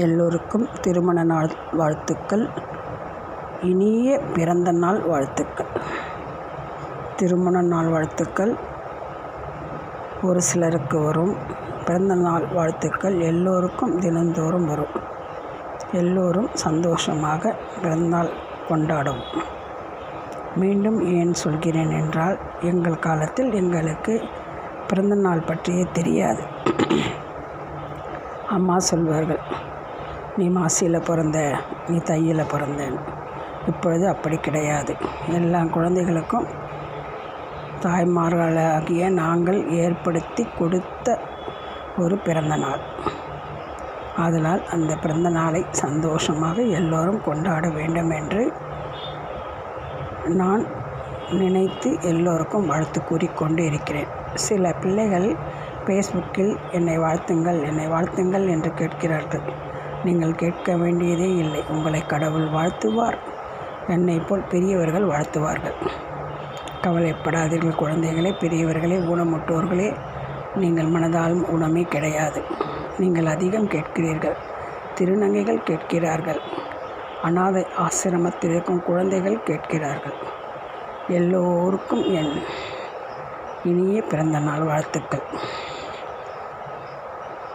எல்லோருக்கும் திருமண நாள் வாழ்த்துக்கள். இனிய பிறந்த நாள் வாழ்த்துக்கள். திருமண நாள் வாழ்த்துக்கள். ஒரு சிலருக்கு வரும். பிறந்த நாள் வாழ்த்துக்கள் எல்லோருக்கும் தினந்தோறும் வரும். எல்லோரும் சந்தோஷமாக பிறந்தநாள் கொண்டாடுவோம் மீண்டும் ஏன் சொல்கிறேன் என்றால் எங்கள் காலத்தில் எங்களுக்கு பிறந்தநாள் பற்றியே தெரியாது. அம்மா சொல்வார்கள் நீ மாசியில் பிறந்த நீ தையில் பிறந்தேன்னு இப்பொழுது அப்படி கிடையாது. எல்லா குழந்தைகளுக்கும் தாய்மார்களாகிய நாங்கள் ஏற்படுத்தி கொடுத்த ஒரு பிறந்த நாள். ஆதலால் அந்த பிறந்த நாளை சந்தோஷமாக எல்லோரும் கொண்டாட வேண்டும் என்று நான் நினைத்து எல்லோருக்கும் வாழ்த்து கூறிக்கொண்டு இருக்கிறேன். சில பிள்ளைகள் ஃபேஸ்புக்கில் என்னை வாழ்த்துங்கள் என்னை வாழ்த்துங்கள் என்று கேட்கிறார்கள். நீங்கள் கேட்க வேண்டியதே இல்லை. உங்களை கடவுள் வாழ்த்துவார். என்னை போல் பெரியவர்கள் வாழ்த்துவார்கள். கவலைப்படாதீர்கள் குழந்தைகளே பெரியவர்களே ஊனமுட்டோர்களே நீங்கள் மனதால் ஊனமே கிடையாது. நீங்கள் அதிகம் கேட்கிறீர்கள். திருநங்கைகள் கேட்கிறார்கள். அனாதை ஆசிரமத்தில் இருக்கும் குழந்தைகள் கேட்கிறார்கள். எல்லோருக்கும் என் இனிய பிறந்த நாள் வாழ்த்துக்கள்.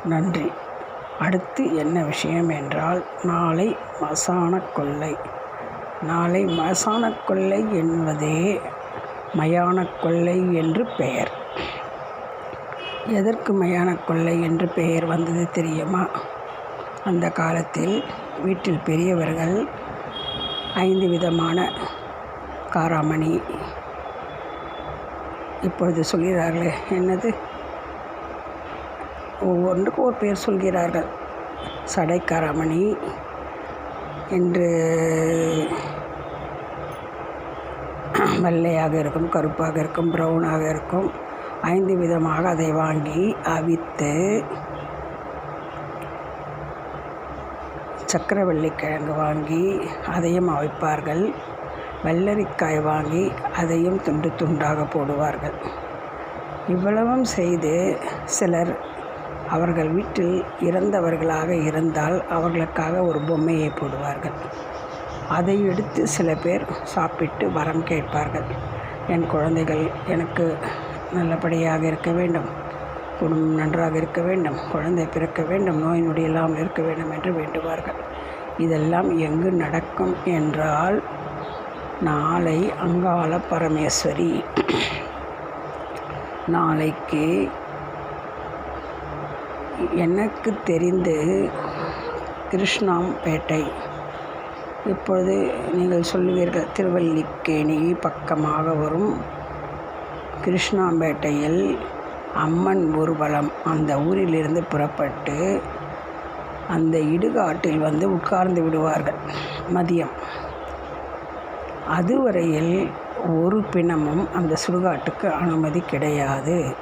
நன்றி. அடுத்து என்ன விஷயம் என்றால் நாளை மசான கொள்ளை. நாளை மசான கொள்ளை என்பதே மயான கொள்ளை என்று பெயர். எதற்கு மயான கொள்ளை என்று பெயர் வந்தது தெரியுமா? அந்த காலத்தில் வீட்டில் பெரியவர்கள் ஐந்து விதமான காராமணி. இப்பொழுது சொல்கிறார்களே என்னது? ஒவ்வொன்றுக்கும் ஒரு பெயர் சொல்கிறார்கள். சடைக்காராமணி என்று வெள்ளையாக இருக்கும் கருப்பாக இருக்கும் ப்ரௌனாக இருக்கும். ஐந்து விதமாக அதை வாங்கி அவித்து சக்கரவள்ளிக்கிழங்கு வாங்கி அதையும் அவிப்பார்கள். வெள்ளரிக்காய் வாங்கி அதையும் துண்டு துண்டாக போடுவார்கள். இவ்வளவும் செய்து சிலர் அவர்கள் வீட்டில் இறந்தவர்களாக இருந்தால் அவர்களுக்காக ஒரு பொம்மையை போடுவார்கள். அதை எடுத்து சில பேர் சாப்பிட்டு வரம் கேட்பார்கள். என் குழந்தைகள் எனக்கு நல்லபடியாக இருக்க வேண்டும். குடும்பம் நன்றாக இருக்க வேண்டும். குழந்தை பிறக்க வேண்டும். நோய் நொடி இல்லாமல் இருக்க வேண்டும் என்று வேண்டுவார்கள். இதெல்லாம் எங்கு நடக்கும் என்றால் நாளை அங்காள பரமேஸ்வரி. நாளைக்கு எனக்கு தெரிந்து கிருஷ்ணாம்பேட்டை. இப்பொழுது நீங்கள் சொல்லுவீர்கள் திருவல்லிக்கேணி பக்கமாக வரும் கிருஷ்ணாம்பேட்டையில் அம்மன் ஊர்வலம் அந்த ஊரிலிருந்து புறப்பட்டு அந்த இடுகாட்டில் வந்து உட்கார்ந்து விடுவார்கள். மதியம். அதுவரையில் ஒரு பிணமும் அந்த சுடுகாட்டுக்கு அனுமதி கிடையாது.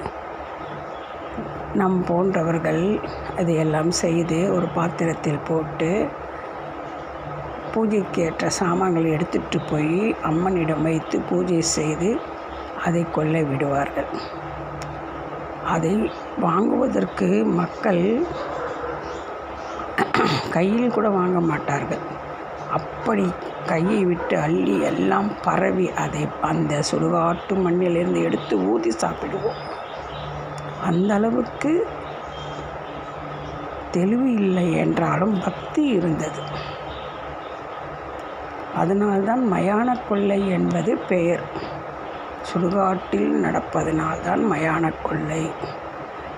நம் போன்றவர்கள் இதையெல்லாம் செய்து ஒரு பாத்திரத்தில் போட்டு பூஜைக்கு ஏற்ற சாமான்களை எடுத்துகிட்டு போய் அம்மனிடம் வைத்து பூஜை செய்து அதை கொல்ல விடுவார்கள். அதை வாங்குவதற்கு மக்கள் கையில் கூட வாங்க மாட்டார்கள். அப்படி கையை விட்டு அள்ளி எல்லாம் பரவி அதை அந்த சுடுகாட்டு மண்ணிலிருந்து எடுத்து ஊதி சாப்பிடுவோம். அந்த அளவுக்கு தெளிவு இல்லை என்றாலும் பக்தி இருந்தது. அதனால்தான் மயான கொள்ளை என்பது பெயர். சுடுகாட்டில் நடப்பதனால்தான் மயான கொள்ளை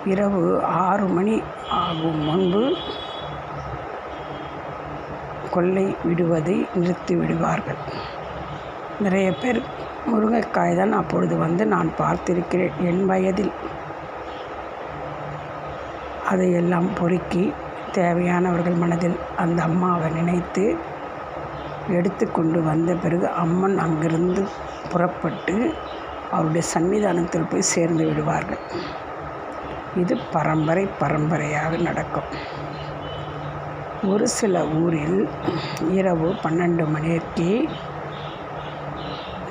இரவு ஆறு மணி ஆகும் முன்பு கொள்ளை விடுவதை நிறுத்தி விடுவார்கள். நிறைய பேர் முருங்கைக்காய் தான் அப்பொழுது வந்து நான் பார்த்திருக்கிறேன். என் வயதில் அதையெல்லாம் பொறுக்கி தேவையானவர்கள் மனதில் அந்த அம்மாவை நினைத்து எடுத்து கொண்டு வந்த பிறகு அம்மன் அங்கிருந்து புறப்பட்டு அவருடைய சன்னிதானத்தில் போய் சேர்ந்து விடுவார்கள். இது பரம்பரை பரம்பரையாக நடக்கும். ஒரு சில ஊரில் இரவு பன்னெண்டு மணிக்கு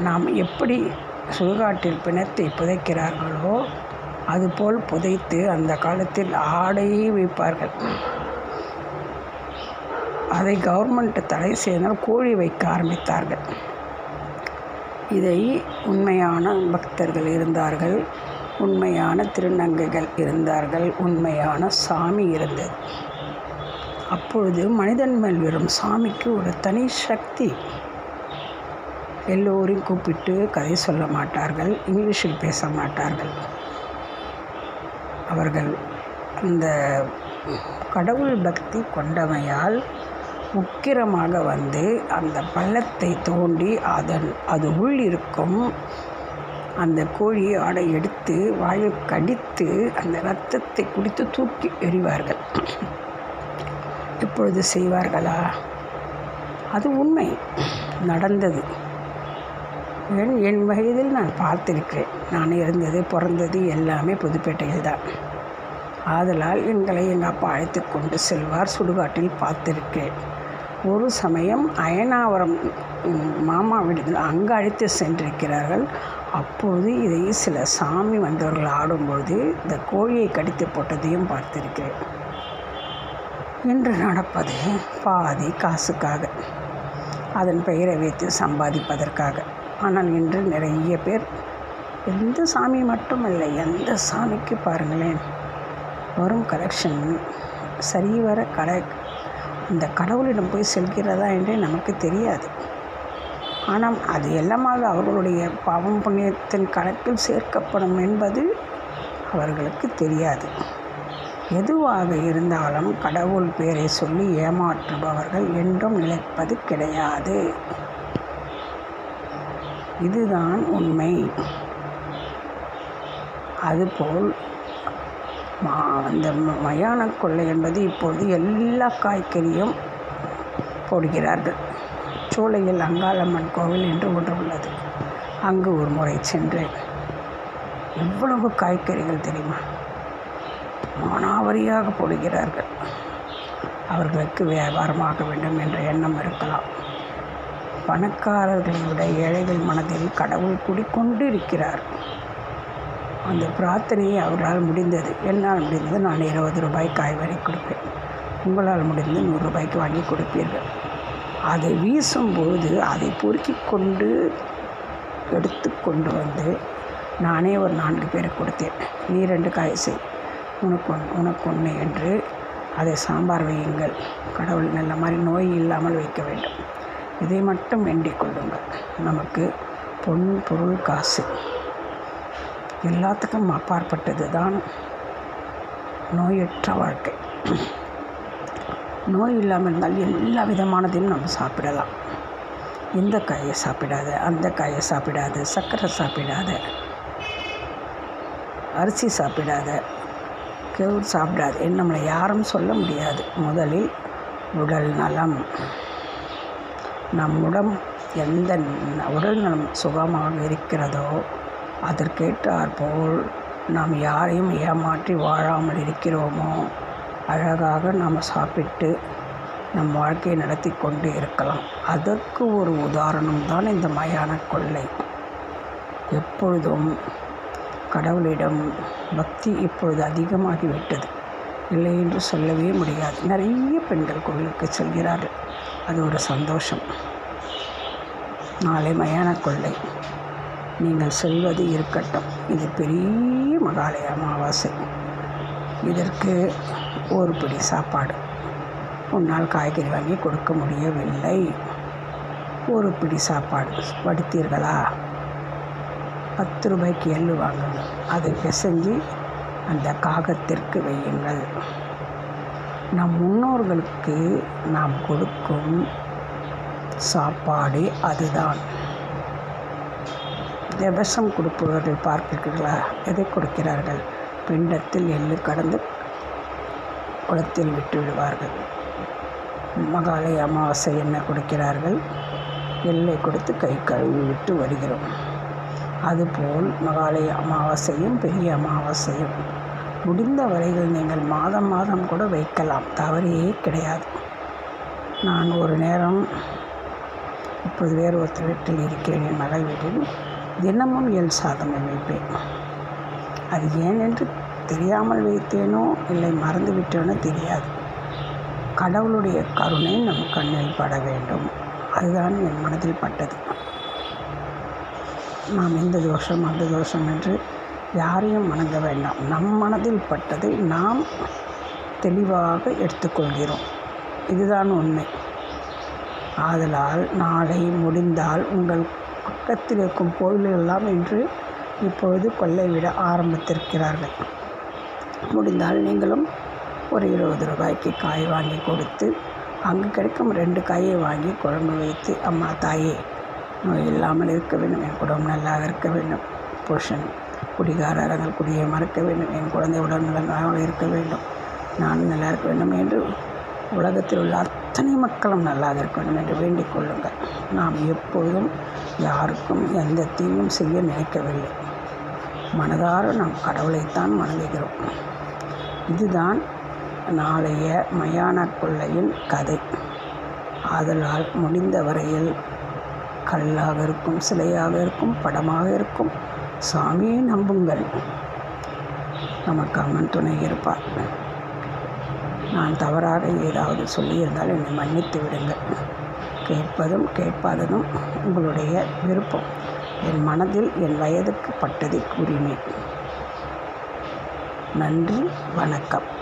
நாம் எப்படி சுடுகாட்டில் பிணத்தை புதைக்கிறார்களோ அதுபோல் புதைத்து அந்த காலத்தில் ஆடையே வைப்பார்கள். அதை கவர்மெண்ட் தடை செய்தால் கோழி வைக்க ஆரம்பித்தார்கள். இதை உண்மையான பக்தர்கள் இருந்தார்கள். உண்மையான திருநங்கைகள் இருந்தார்கள். உண்மையான சாமி இருந்தது. அப்பொழுது மனிதன் மேல் வரும் சாமிக்கு ஒரு தனி சக்தி. எல்லோரையும் கூப்பிட்டு கதை சொல்ல மாட்டார்கள் இங்கிலீஷில் பேச மாட்டார்கள். அவர்கள் அந்த கடவுள் பக்தி கொண்டமையால் உக்கிரமாக வந்து அந்த பள்ளத்தை தோண்டி அதன் அது உள் இருக்கும். அந்த கோழியை ஆடை எடுத்து வாயை கடித்து அந்த இரத்தத்தை குடித்து தூக்கி எறிவார்கள். இப்பொழுது செய்வார்களா? அது உண்மை. நடந்தது. என் என் வயதில் நான் பார்த்திருக்கிறேன். நான் இருந்தது பிறந்தது எல்லாமே புதுப்பேட்டையில் தான். ஆதலால் எங்களை எங்கள் அப்பா அழைத்து கொண்டு செல்வார் சுடுகாட்டில் பார்த்திருக்கிறேன். ஒரு சமயம் அயனாவரம் மாமா விடுதல் அங்கு அழைத்து சென்றிருக்கிறார்கள். அப்போது இதை சில சாமி வந்தவர்கள் ஆடும்பொழுது இந்த கோழியை கடித்து போட்டதையும் பார்த்திருக்கிறேன். இன்று நடப்பது பாதி காசுக்காக. அதன் பெயரை வைத்து சம்பாதிப்பதற்காக. ஆனால் இன்று நிறைய பேர் எந்த சாமி மட்டுமல்ல எந்த சாமிக்கு பாருங்களேன். வரும் கலெக்ஷன் சரிவர கடை இந்த கடவுளிடம் போய் செல்கிறதா என்றே நமக்கு தெரியாது. ஆனால் அது எல்லாமாக அவர்களுடைய பாவம் புண்ணியத்தின் கணக்கில் சேர்க்கப்படும் என்பது அவர்களுக்கு தெரியாது. எதுவாக இருந்தாலும் கடவுள் பேரை சொல்லி ஏமாற்றுபவர்கள் என்றும் நிலைப்பது கிடையாது. இதுதான் உண்மை. அதுபோல் மா அந்த மயான கொள்ளை என்பது இப்பொழுது எல்லா காய்கறியும் போடுகிறார்கள். சோலையில் அங்காளம்மன் கோவில் என்று ஒன்று உள்ளது. அங்கு ஒரு முறை சென்றேன். எவ்வளவு காய்கறிகள் தெரியுமா? மானாவரியாக போடுகிறார்கள். அவர்களுக்கு வியாபாரமாக வேண்டும் என்ற எண்ணம் இருக்கலாம். பணக்காரர்களை விட ஏழைகள் மனதில் கடவுள் குடிக்கொண்டு இருக்கிறார் அந்த பிரார்த்தனையை அவரால் முடிந்தது. என்னால் முடிந்தது நான் இருபது ரூபாய் காய்கறி கொடுப்பேன். உங்களால் முடிந்து நூறு ரூபாய்க்கு வாங்கி கொடுப்பீர்கள். அதை வீசும்போது அதை பொறுக்கி கொண்டு எடுத்து கொண்டு வந்து நானே ஒரு நான்கு பேருக்கு கொடுத்தேன். நீ ரெண்டு காய் செய். உனக்கு ஒன்று உனக்கு ஒன்று என்று அதை சாம்பார் வையுங்கள். கடவுள் நல்ல மாதிரி நோய் இல்லாமல் வைக்க வேண்டும். இதை மட்டும் வேண்டிக் கொள்ளுங்கள். நமக்கு பொன் பொருள் காசு எல்லாத்துக்கும் அப்பாற்பட்டது தான் நோயற்ற வாழ்க்கை. நோய் இல்லாமல் இருந்தால் எல்லா விதமானதையும் நம்ம சாப்பிடலாம். இந்த காயை சாப்பிடாத அந்த காயை சாப்பிடாத சர்க்கரை சாப்பிடாத அரிசி சாப்பிடாத கேவுர் சாப்பிடாது நம்மளை யாரும் சொல்ல முடியாது. முதலில் உடல் நலம். நம்முடன் எந்த உடல் நலம் சுகமாக இருக்கிறதோ அதற்கேற்றாற்போல் நாம் யாரையும் ஏமாற்றி வாழாமல் இருக்கிறோமோ அழகாக நாம் சாப்பிட்டு நம் வாழ்க்கையை நடத்தி கொண்டு இருக்கலாம். அதற்கு ஒரு உதாரணம் தான் இந்த மயான கொள்ளை. எப்பொழுதும் கடவுளிடம் பக்தி இப்பொழுது அதிகமாகிவிட்டது. இல்லை என்று சொல்லவே முடியாது. நிறைய பெண்கள் கோவிலுக்கு செல்கிறார்கள். அது ஒரு சந்தோஷம். நாளை மயான கொள்ளை நீங்கள் சொல்வது இருக்கட்டும். இது பெரிய மகாலய அமாவாசை. இதற்கு ஒரு பிடி சாப்பாடு. உன்னால் காய்கறி வாங்கி கொடுக்க முடியவில்லை. ஒரு பிடி சாப்பாடு. படுத்தீர்களா பத்து ரூபாய்க்கு எள்ளு வாங்குங்க அதை பிசைஞ்சு அந்த காகத்திற்கு வையுங்கள். நம் முன்னோர்களுக்கு நாம் கொடுக்கும் சாப்பாடு அதுதான். திவசம் கொடுப்பவர்கள் பார்க்கிறீர்களா எதை கொடுக்கிறார்கள்? பிண்டத்தில் எள்ளு கடந்து குளத்தில் விட்டு விடுவார்கள். மகாலய அமாவாசை என்ன கொடுக்கிறார்கள்? எல்லை கொடுத்து கை கழுவி விட்டு வருகிறோம். அதுபோல் மகாலய அமாவாசையும் பெரிய அமாவாசையும் முடிந்த வரையில் நீங்கள் மாதம் மாதம் கூட வைக்கலாம். தவறையே கிடையாது. நான் ஒரு நேரம் இப்போது வேறு ஒருத்தர் வீட்டில் இருக்கிறேன். என் மகள் வீட்டில் தினமும் எல் சாதம் வைப்பேன். அது ஏனென்று தெரியாமல் வைத்தேனோ இல்லை மறந்து விட்டேனோ தெரியாது. கடவுளுடைய கருணை நம் கண்ணில் பட வேண்டும். அதுதான் என் மனதில் பட்டது. நாம் இந்த தோஷம் அந்த தோஷம் என்று யாரையும் வணங்க வேண்டாம். நம் மனதில் பட்டதை நாம் தெளிவாக எடுத்துக்கொள்கிறோம். இதுதான் உண்மை. ஆதலால் நாளை முடிந்தால் உங்கள் பக்கத்தில் இருக்கும் கோவில்களெல்லாம் இன்று இப்பொழுது கொள்ளை விட ஆரம்பித்திருக்கிறார்கள். முடிந்தால் நீங்களும் ஒரு இருபது ரூபாய்க்கு காய் வாங்கி கொடுத்து அங்கு கிடைக்கும் ரெண்டு காயை வாங்கி குழம்பு வைத்து அம்மா தாயே நோய் இல்லாமல் இருக்க வேண்டும். என் குடும்பம் நல்லாக இருக்க வேண்டும். புருஷன் குடிகார குடிகாரர்கள் குடியை மறக்க வேண்டும். என் குழந்தை உடல் நலனாக இருக்க வேண்டும். நான் நல்லா இருக்க வேண்டும் என்று உலகத்தில் உள்ள அத்தனை மக்களும் நல்லாக இருக்க வேண்டும் என்று வேண்டிக் கொள்ளுங்கள். நாம் எப்பொழுதும் யாருக்கும் எந்த தீங்கும் செய்ய நினைக்கவில்லை. மனதார நாம் கடவுளைத்தான் வணங்குகிறோம். இதுதான் நாளைய மயான கொள்ளையின் கதை. ஆதலால் முடிந்த வரையில் கல்லாக இருக்கும் சிலையாக இருக்கும் படமாக இருக்கும் சாமியை நம்புங்கள். நமக்கு அம்மன் துணை இருப்பார். நான் தவறாக ஏதாவது சொல்லியிருந்தால் என்னை மன்னித்து விடுங்கள். கேட்பதும் கேட்பாததும் உங்களுடைய விருப்பம். என் மனதில் என் வயதுக்கு பட்டதை கூறினேன். நன்றி வணக்கம்.